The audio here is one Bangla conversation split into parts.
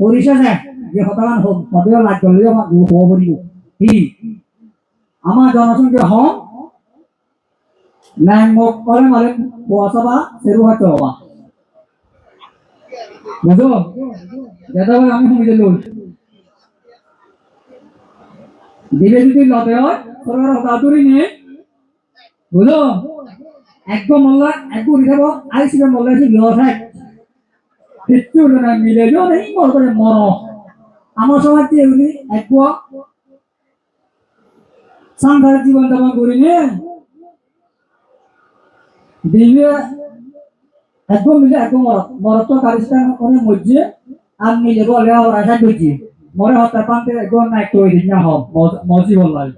পরিশেষে যে হতাগান হদেও লাগ করলে আমার হব বলিব। কি? আমার জনসংখ্যা হম ন্যাং মোক করে মালে হাতে আমি শুনিতে লই দিলে লতে হয় সরকার হতাতুরি নিয়ে বুঝো একদম মোল্লা, একদম উঠাব আইসিবে মোল্লা এসে বিহ থাক নেই মর করে মর। আমার কি এগুলি একব সাংসারিক জীবন যাপন করি নে। দিলে একদম মিলে একদম মরত মরত তো কারিস্তান অনেক মধ্যে আর মিলে বলে ওর আশা করছি। মরে হত্যা পান্তে একদম না একটু ওই না হব মজি বললাই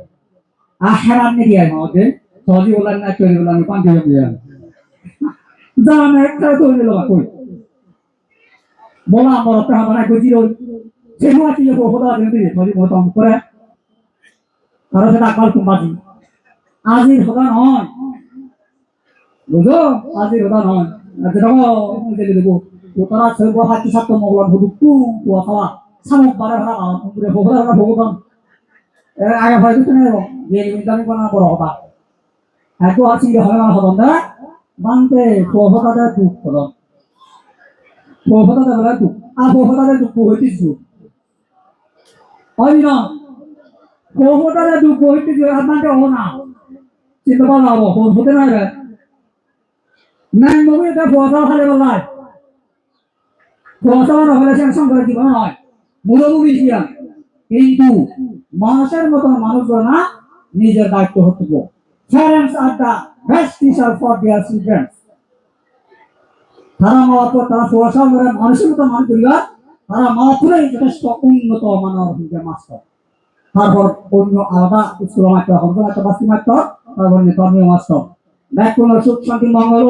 আর হেরান নাকি আর আমাদের সহজি বললাম না একটু বললাম পান্তে দিয়ে জানা একটা তো দিল কই? বলা আমার তো আমার কই দিল সে মা কি যে বহদা দেন দিয়ে সরি মতম করে আর সেটা কাল তোমাজি আজির হদা নয়। বুঝো? আজির হদা নয়। যেটা দিলে দেবো তো তারা সর্ব হাতি সাত মগলাম হুদুকু তো খাওয়া। সামক বারে ভাড়া পুকুরে বহদা ভাড়া ভগবান এর আগে ভয় দিতে নেব। যে আমি কোনা বড় হতা এত আছি হয় না? হদন দা দুঃখ হদন বহদাটা বলে দুঃখ আর বহদাটা দুঃখ হইতেছ হয় না বহদাটা দুঃখ হইতেছ আপনাকে ও না চিন্তা করা হব হতে না রে নাই মবি এটা বহদা খালে বলাই বহদা নহলে সে সংসার জীবন নয় মুরব্বী ছিলাম কিন্তু মানুষের মতো মানুষগুলো না নিজের দায়িত্ব হতে are the best teacher for their children. তারা মাত্র তারা করে মানুষের মতো মানুষ করিবা তারা মাত্রই যথেষ্ট উন্নত মানব মাস্টার। তারপর অন্য আলাদা স্কুল মাত্র হরদ মাত্র তারপর ধর্মীয় মাস্টার। ব্যাকুল সুখ, শান্তি, মঙ্গল